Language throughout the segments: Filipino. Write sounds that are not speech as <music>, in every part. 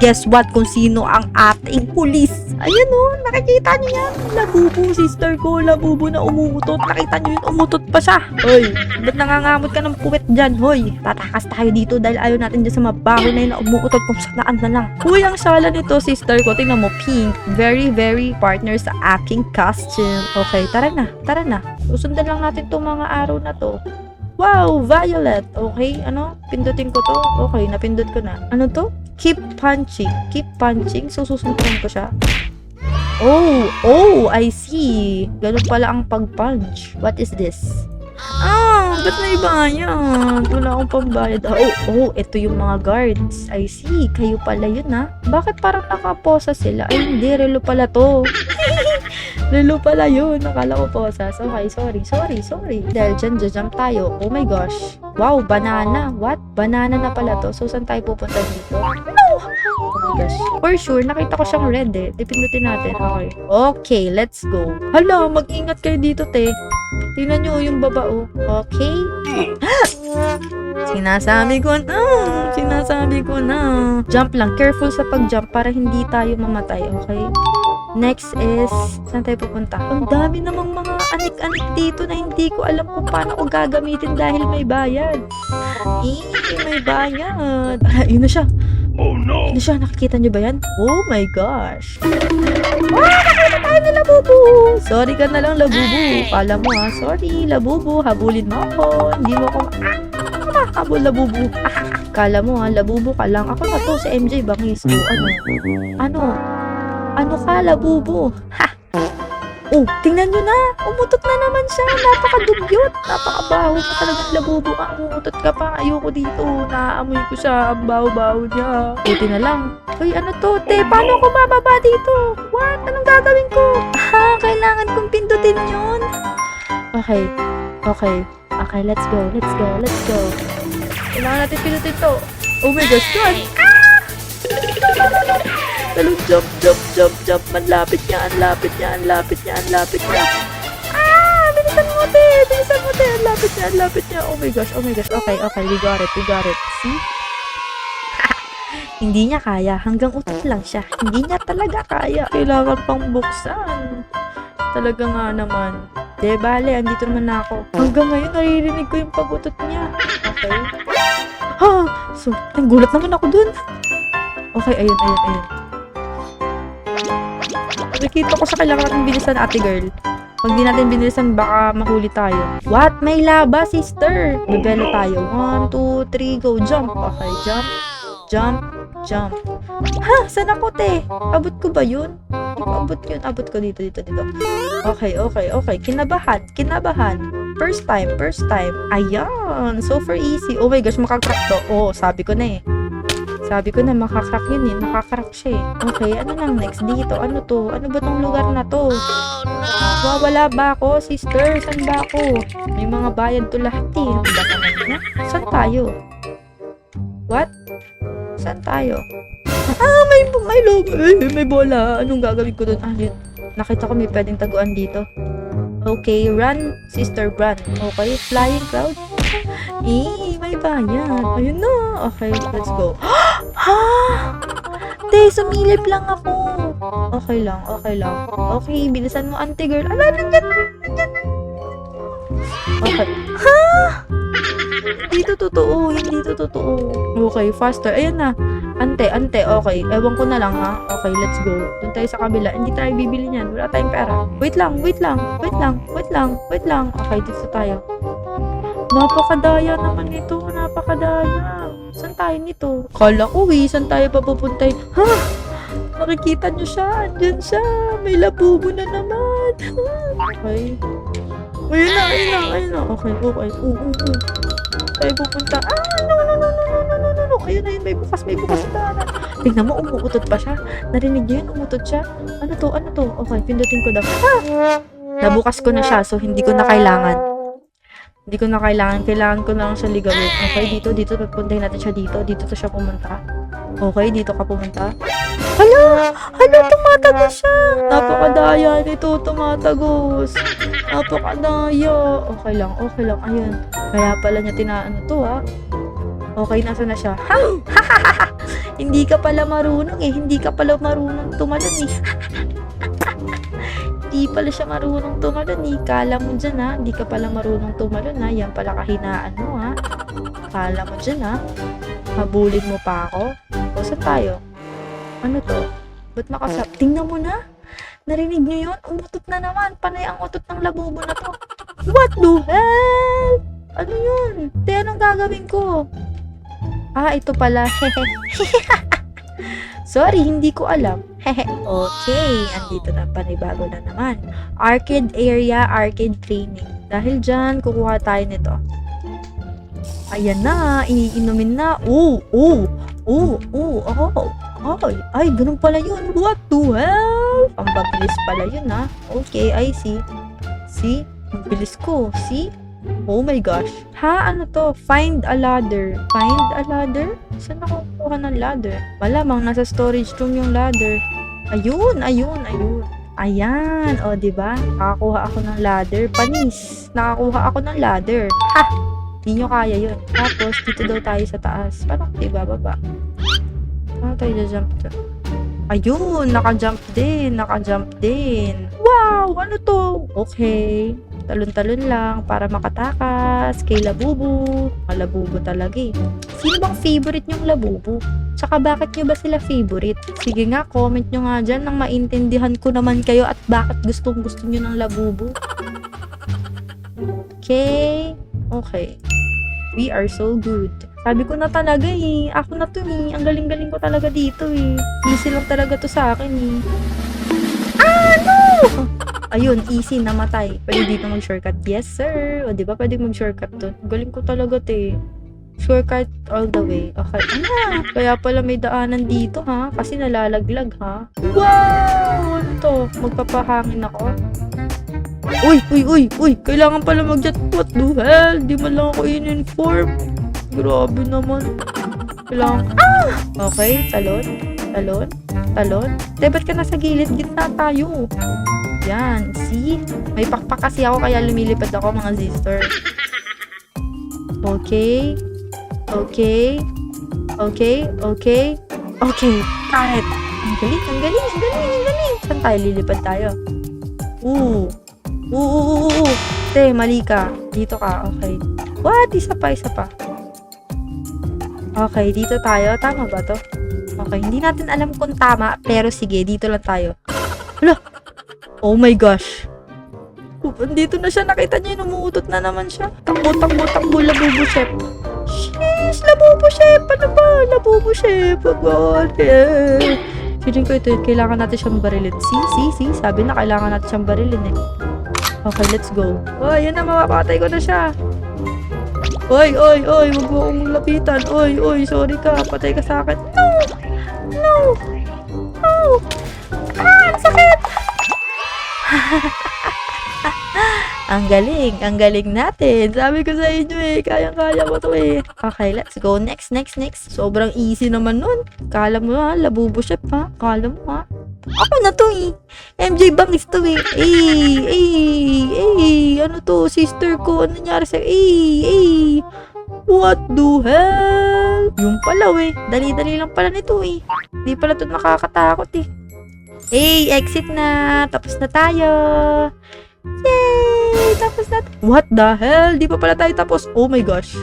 guess what kung sino ang ating pulis. Ayan o, nakikita niyo yan. Labubo, sister ko. Labubo na umuutot. Nakita niyo yun, umutot pa siya. Hoy, ba't nangangamot ka ng puwet dyan? Hoy, tatakas tayo dito dahil ayaw natin dyan sa mabaho na yun na umuutot kung saan na lang. Uy, ang sala nito, sister ko. Tingnan mo, pink. Very, very partner sa aking costume. Okay, tara na. Tara na. Susundan lang natin itong mga araw na to. Wow, violet. Okay, ano? Pindutin ko to. Okay, napindot ko na. Ano to? Keep punching. Keep punching. So, susundan ko siya. Oh, oh, I see. Ganun pala ang pag-punch. What is this? Ah, ba't may bayad? Wala akong pambayad. Ah, Oh, oh, ito yung mga guards. I see. Kayo pala yun, ha? Bakit parang nakaposa sila? Ay, hindi. Relo pala to. Relo pala yun. Nakala ko posas. Okay, sorry, sorry, sorry. Dahil dyan, jump tayo. Oh my gosh. Wow, banana. What? Banana na pala to. So, saan tayo pupunta dito? No! Oh my gosh. For sure, nakita ko siyang red eh. Dipindutin natin. Okay. Okay, let's go. Hala, mag-ingat kayo dito, te. Tingnan nyo yung baba, oh. Okay. <gasps> Sinasabi ko na. Sinasabi ko na. Jump lang. Careful sa pag-jump para hindi tayo mamatay, okay? Next is, saan tayo pupunta? Ang dami namang mga anik-anik dito na hindi ko alam kung paano ko gagamitin dahil may bayad. Eh, may bayad. Ah, yun na siya. Oh no! Ano siya? Nakikita niyo ba yan? Oh my gosh. Ah, nakita tayo na Labubu. Sorry ka na lang, Labubu. Kala mo ha. Sorry, Labubu. Habulin mo ako. Hindi mo ako ah, habol, Labubu. Ah, kala mo ha, Labubu ka lang. Ako na to, si MJ Bangis. Ano? Ano? Ano ka, Labubu? Ha? Oh, tingnan nyo na. Umutot na naman siya. Napakadugyot. Napakabaho mo talagang labubo ka. Umutot ka pa. Ayoko dito. Naaamoy ko siya. Ang baho-baho niya. Buti na lang. Uy, ano to? Te, paano ko bababa dito? What? Anong gagawin ko? Ah, kailangan kong pindutin yun. Okay. Okay. Okay, let's go. Let's go. Let's go. Kailangan natin pindutin to. Oh my gosh, God! Talong jump, jump, jump, jump. Manlapit niya, ang lapit niya, ang lapit niya, ang lapit niya. Ah! Bilisan mo, te! Bilisan mo, te! Ang lapit niya, ang lapit niya. Oh my gosh, oh my gosh. Okay, okay. We got it, we got it. See? <laughs> Hindi niya kaya. Hanggang utot lang siya. Hindi niya talaga kaya. Kailangan pang buksan. Talaga nga naman. De, bale, andito naman na ako. Hanggang ngayon, naririnig ko yung pagutot niya. Okay. Ha! So, nagulat naman ako dun. Okay, ayun, ayun, ayun. Nakikita ko sa kailangan natin bilisan, ate girl. Pag di natin binilisan, baka mahuli tayo. What? May laba, sister! Bebelo tayo. One, two, three, go. Jump. Okay, jump. Jump. Jump. Ha? Saan ako, te? Abot ko ba yun? Abot yun. Abot ko dito, dito, dito. Okay, okay, okay. Kinabahan. Kinabahan. First time, first time. Ayan. Super easy. Oh my gosh, makakrak to. Oh, sabi ko na eh. Sabi ko na makakrak yun eh. Nakakrak siya eh. Okay, ano nang next dito? Ano to? Ano ba tong lugar na to? Wawala ba ako, sister? Saan ba ako? May mga bayad to lahat eh. Ang ba na? Saan tayo? What? Saan tayo? <laughs> Ah, may, may logo. Eh, may bola. Anong gagawin ko doon? Ah, yun. Nakita ko may pwedeng taguan dito. Okay, run, sister, run. Okay, flying cloud. <laughs> Eh, may bayad. Ayun na. Okay, let's go. <gasps> ha? Te, sumilip lang ako. Okay lang, okay lang. Okay, bilisan mo, auntie girl. Ala, nandiyan na, nandiyan na. Okay. Ha? Hindi to totoo, hindi to totoo. Okay, faster. Ayan na. Ante, ante, okay. Ewan ko na lang ha. Okay, let's go. Doon tayo sa kabila. Hindi tayo bibili niyan. Wala tayong pera. Wait lang, wait lang, wait lang, wait lang, wait lang. Okay, dito tayo. Napakadaya naman nito. Napakadaya. Saan tayo nito? Kala ko eh. Saan tayo papupunta? Ha? Nakikita niyo siya. Andyan siya. May labubo na naman. okay. Ayun na, ayun na, ayun na. Okay, okay. Oo, oo, oo. Tayo pupunta. Ah, no, no, no, no, no, no, no, no. Ayun na yun. May bukas, may bukas daanan. Tingnan mo, umuutot pa siya. Narinig niyo yun? Umutot siya. Ano to? Ano to? Okay, pindutin ko daw. Ah! Nabukas ko na siya, so hindi ko na kailangan. Hindi ko na kailangan. Kailangan ko na lang siya ligawin. Okay, dito, dito. Pagpuntahin natin siya dito. Dito to siya pumunta. Okay, dito ka pumunta. Hala! Hala, tumatagos siya! Napakadaya nito, tumatagos. Napakadaya. Okay lang, okay lang. Ayun. Kaya pala niya tinaano to, ha? Okay, nasa na siya? Ha? <laughs> hindi ka pala marunong eh. Hindi ka pala marunong tumalon eh. <laughs> Hindi pala siya marunong tumalon eh. Kala mo dyan ha. Hindi ka pala marunong tumalon ha. Yan pala kahinaan mo ha. Kala mo dyan ha. Habulin mo pa ako. O, saan tayo? Ano to? Ba't nakasap? Tingnan mo na. Narinig niyo yun? Umutot na naman. Panay ang utot ng labubo na to. What the hell? Ano yun? Te, anong gagawin ko? Ah, ito pala. <laughs> Sorry, hindi ko alam. <laughs> okay, andito na panibago na naman. Arcade area, arcade training. Dahil dyan, kukuha tayo nito. Ayan na, iniinumin na. Oo, oo, oo, oo, oh. Ay, ay, ganun pala yun. What the hell? Ang babilis pala yun, ha? Okay, I see. See? Ang bilis ko. See? Oh my gosh. Ha? Ano to? Find a ladder. Find a ladder? Saan ako kukuha ng ladder? Malamang nasa storage room yung ladder. Ayun, ayun, ayun. Ayan, o, di ba? Nakakuha ako ng ladder. Panis. Nakakuha ako ng ladder. Ha! Di nyo kaya yun. Tapos, dito daw tayo sa taas. Parang di bababa. Paano tayo jump dyan? Ayun, naka-jump din. Naka-jump din. Wow! Ano to? Okay. Talon-talon lang para makatakas. Kay Labubu. Malabubo talaga eh. Sino bang favorite nyong Labubu? Tsaka bakit nyo ba sila favorite? Sige nga, comment nyo nga dyan nang maintindihan ko naman kayo at bakit gustong gusto nyo ng Labubu. Okay. Okay. We are so good. Sabi ko na talaga eh. Ako na to eh. Ang galing-galing ko talaga dito eh. Easy lang talaga to sa akin eh. Ano? Ayun, easy namatay. Pwede dito mag-shortcut. Yes, sir. O, di ba pwede mag-shortcut to? Galing ko talaga to eh. Shortcut all the way. Okay. Ah, kaya pala may daanan dito ha. Kasi nalalaglag ha. Wow! Ano to? Magpapahangin ako. Uy, uy, uy, uy. Kailangan pala mag-jet. What the hell? Di man lang ako in-inform. Grabe naman. Kailangan. Ah! Okay, talon. Talon. Talon. Te, ba't ka nasa gilid? Gitna tayo. Yan. See? May pakpak kasi ako kaya lumilipad ako mga sister. Okay. Okay. Okay. Okay. Okay. It. Ang galing, ang galing, ang galing, ang galing. Saan tayo lilipad tayo? Oo, oo, oo, oo. Te, mali ka. Dito ka. Okay. What? Isa pa, isa pa. Okay, dito tayo. Tama ba to? Okay, hindi natin alam kung tama, pero sige, dito lang tayo. Hala! Oh my gosh! Andito na siya, nakita niyo, umuutot na naman siya. Takbo, takbo, takbo, labubo chef. Sheesh, labubo chef! Ano ba? Labubo chef! God, eh. Feeling ko ito, kailangan natin siyang barilin. See, see, see? Sabi na, kailangan natin siyang barilin eh. Okay, let's go. Oh, yun na, mapapatay ko na siya. Oy, oy, oy, huwag mo akong lapitan. Oy, oy, sorry ka. Patay ka sa akin. No! <laughs> ang galing, ang galing natin. Sabi ko sa inyo eh, kayang-kaya mo to eh. Okay, let's go. Next, next, next. Sobrang easy naman nun. Kala mo ha, labubo chef ha. Kala mo ha. Ako na to eh. MJ Bangis to eh. Eh, eh, eh. Ano to, sister ko? Ano nangyari sa... Eh, eh. What the hell? Yung pala eh. Dali-dali lang pala nito eh. Hindi pala to nakakatakot eh. Hey, exit na. Tapos na tayo. Yay! Tapos na. What the hell? Di pa pala tayo tapos. Oh my gosh.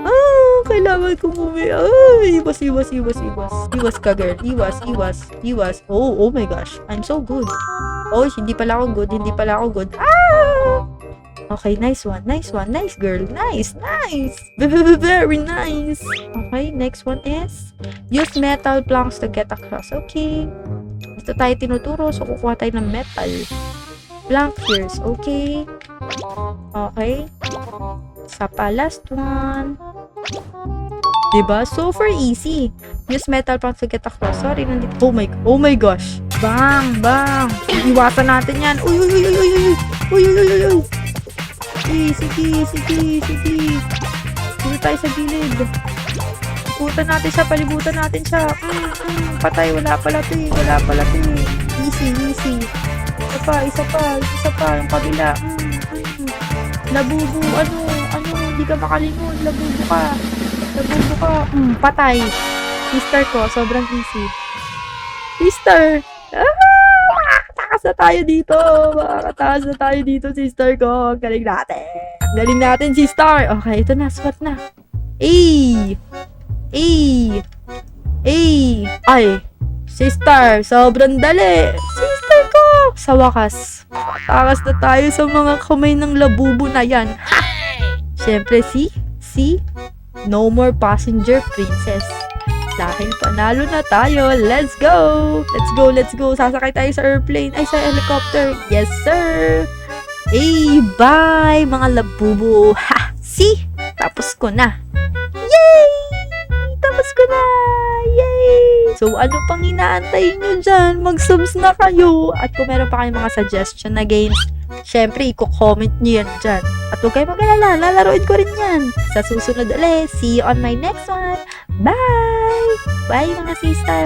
Ah, kailangan kong umi. Ay, iwas, iwas, iwas, iwas. Iwas ka, girl. Iwas, iwas, iwas. Oh, oh my gosh. I'm so good. Oh, hindi pala ako good. Hindi pala ako good. Ah! Okay, nice one. Nice one. Nice girl. Nice, nice. <laughs> Very nice. Okay, next one is use metal planks to get across. Okay. Dito tayo tinuturo. So, kukuha tayo ng metal. Plank shears. Okay. Okay. Sa pa, last one. Diba? Super easy. Use metal planks to get across. Sorry, nandito. Oh my, oh my gosh. Bang, bang. Iwasan natin yan. Uy, uy, uy, uy, uy, uy. Uy, uy, uy, uy, uy. Sige, sige, sige, sige. Dito tayo sa gilid. Palibutan natin siya, palibutan natin siya. Mm, mm, patay, wala pala to eh, wala pala to eh. Easy, easy. Isa pa, isa pa, isa pa, yung kabila. Mm, mm. Labubo, ano, ano, hindi ka makalingon, labubo ka. Labubo ka. Mm, patay. Sister ko, sobrang easy. Sister! Ah! Makakatakas na tayo dito! Makakatakas na tayo dito, sister ko. Ang Galing natin! Galing natin, sister! Okay, ito na. Swat na. Ay! Ay! Ay! Ay! Sister, sobrang dali! Sister ko! Sa wakas, takas na tayo sa mga kamay ng labubo na yan. Ha! Siyempre, si, si, no more passenger princess. Dahil panalo na tayo, let's go! Let's go, let's go! Sasakay tayo sa airplane, ay sa helicopter. Yes, sir! Hey, bye mga labubo! Ha! See? Tapos ko na. Yay! Tapos ko na! So, ano pang inaantay nyo dyan? Mag-subs na kayo! At kung meron pa kayong mga suggestion na games, syempre, i-comment nyo yan dyan. At huwag kayo mag-alala, lalaroin ko rin yan. Sa susunod ulit, see you on my next one. Bye! Bye mga sister!